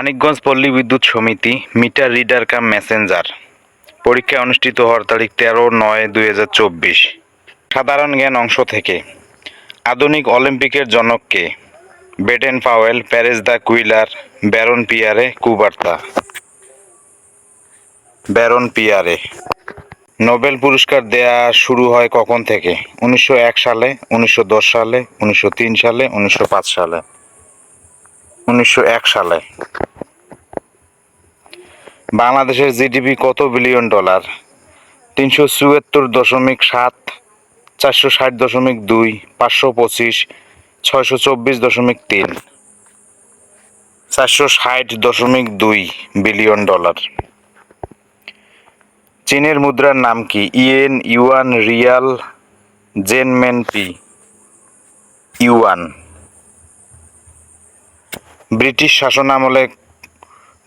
মানিকগঞ্জ পল্লী বিদ্যুৎ সমিতি মিটার রিডার কাম মেসেঞ্জার। পরীক্ষা অনুষ্ঠিত হওয়ার তারিখ তেরো নয় দুই সাধারণ জ্ঞান অংশ থেকে। আধুনিক অলিম্পিকের জনক কে বেডেন পাওয়েল প্যারেস দ্য কুইলার, Baron Pierre, Coubertin. Baron Pierre. Nobel পুরস্কার দেয়া শুরু হয় কখন থেকে? উনিশশো এক সালে, উনিশশো দশ সালে, উনিশশো তিন সালে, উনিশশো পাঁচ সালে। উনিশশো এক সালে। বাংলাদেশের জিডিপি কত বিলিয়ন ডলার? তিনশো চুয়াত্তর দশমিক সাত, চারশো ষাট দশমিক দুই, পাঁচশো পঁচিশ, ছয়শো চব্বিশ দশমিক তিন। চারশো ষাট দশমিক দুই বিলিয়ন ডলার। চীনের মুদ্রার নাম কি? Yen, yuan, riyal renminbi yuan. British শাসনামলে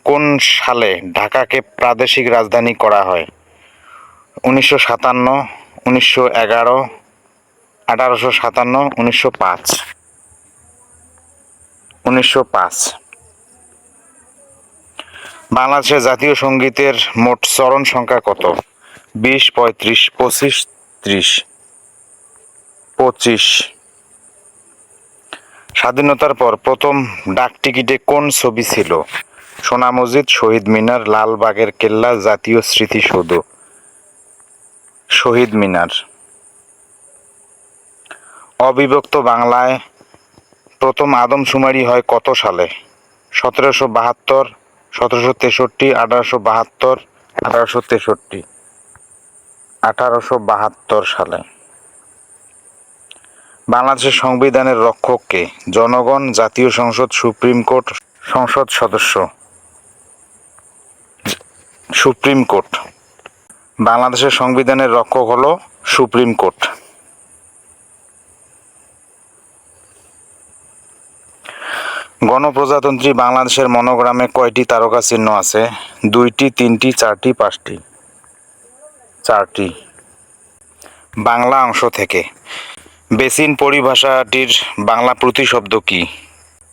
কোন সালে ঢাকাকে প্রাদেশিক রাজধানী করা হয়? উনিশশো সাতান্ন, উনিশশো এগারো, আঠারোশো সাতান্ন, উনিশশো পাঁচ। উনিশশো পাঁচ। বাংলাদেশের জাতীয় সঙ্গীতের মোট চরণ সংখ্যা কত? বিশ, পঁয়ত্রিশ, পঁচিশ, ত্রিশ, পঁচিশ। স্বাধীনতার পর প্রথম ডাকটিকিটে কোন ছবি ছিল? সোনা মসজিদ, শহীদ মিনার, লালবাগের কেল্লা, জাতীয় স্মৃতিসৌধ। শহীদ মিনার। অবিভক্ত বাংলায় প্রথম আদমশুমারি হয় কত সালে? সতেরোশো বাহাত্তর, সতেরোশো তেষট্টি, আঠারোশো বাহাত্তর, আঠারোশো তেষট্টি। আঠারোশো বাহাত্তর সালে। বাংলাদেশের সংবিধানের রক্ষক কে জনগণ, জাতীয় সংসদ, সুপ্রিম কোর্ট, সংসদ সদস্য, সুপ্রিম কোর্ট। বাংলাদেশের সংবিধানের রক্ষক হলো সুপ্রিম কোর্ট। গণপ্রজাতন্ত্রী বাংলাদেশের মনোগ্রামে কয়টি তারকা চিহ্ন আছে? দুইটি, তিনটি, চারটি, পাঁচটি। চারটি। বাংলা অংশ থেকে। বেসিন পরিভাষাটির বাংলা প্রতিশব্দ কি?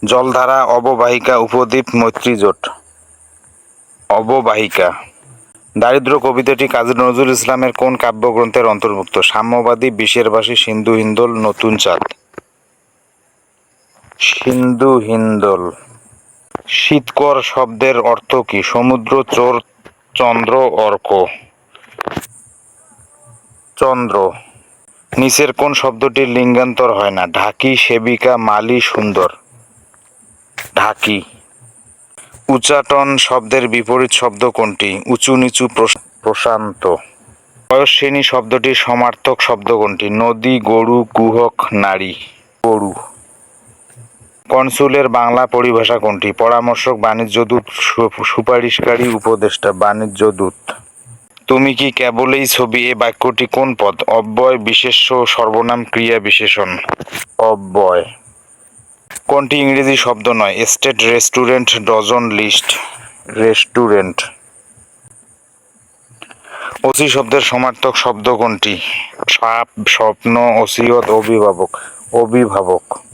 জলধারা, অববাহিকা, উপদ্বীপ মৈত্রীজোট অববাহিকা। দারিদ্র কবিতাটি কাজী নজরুল ইসলামের কোন কাব্যগ্রন্থের অন্তর্ভুক্ত? সাম্যবাদী বিশেরবাসী সিন্ধু হিন্দোল, নতুন চাঁদ। সিন্ধু হিন্দোল। শীতকর শব্দের অর্থ কি? সমুদ্র, চোর, চন্দ্র, অর্ক। চন্দ্র। নিচের কোন শব্দটির লিঙ্গান্তর হয় না? ঢাকি, সেবিকা, মালি, সুন্দর। ঢাকি। উচাটন শব্দের বিপরীত শব্দ কোনটি? উঁচু নিচু প্রশ- প্রশান্ত। বয়সশ্রেণী শব্দটির সমার্থক শব্দ কোনটি? নদী, গরু, গুহক, নারী, গরু। কনসুলের বাংলা পরিভাষা কোনটি? পরামর্শক বাণিজ্যদূত সু- সুপারিশকারী, উপদেষ্টা, বাণিজ্যদূত। তুমি কি কেবলই ছবি এ বাক্যটি কোন পদ? অব্যয়, বিশেষ্য, সর্বনাম, ক্রিয়া, বিশেষণ। অব্যয়। কোনটি ইংরেজি শব্দ নয়? State restaurant, dozen list, restaurant. অসি শব্দের সমার্থক শব্দ কোনটি? সাপ, স্বপ্ন, ওসিয়ত, অভিভাবক। অভিভাবক।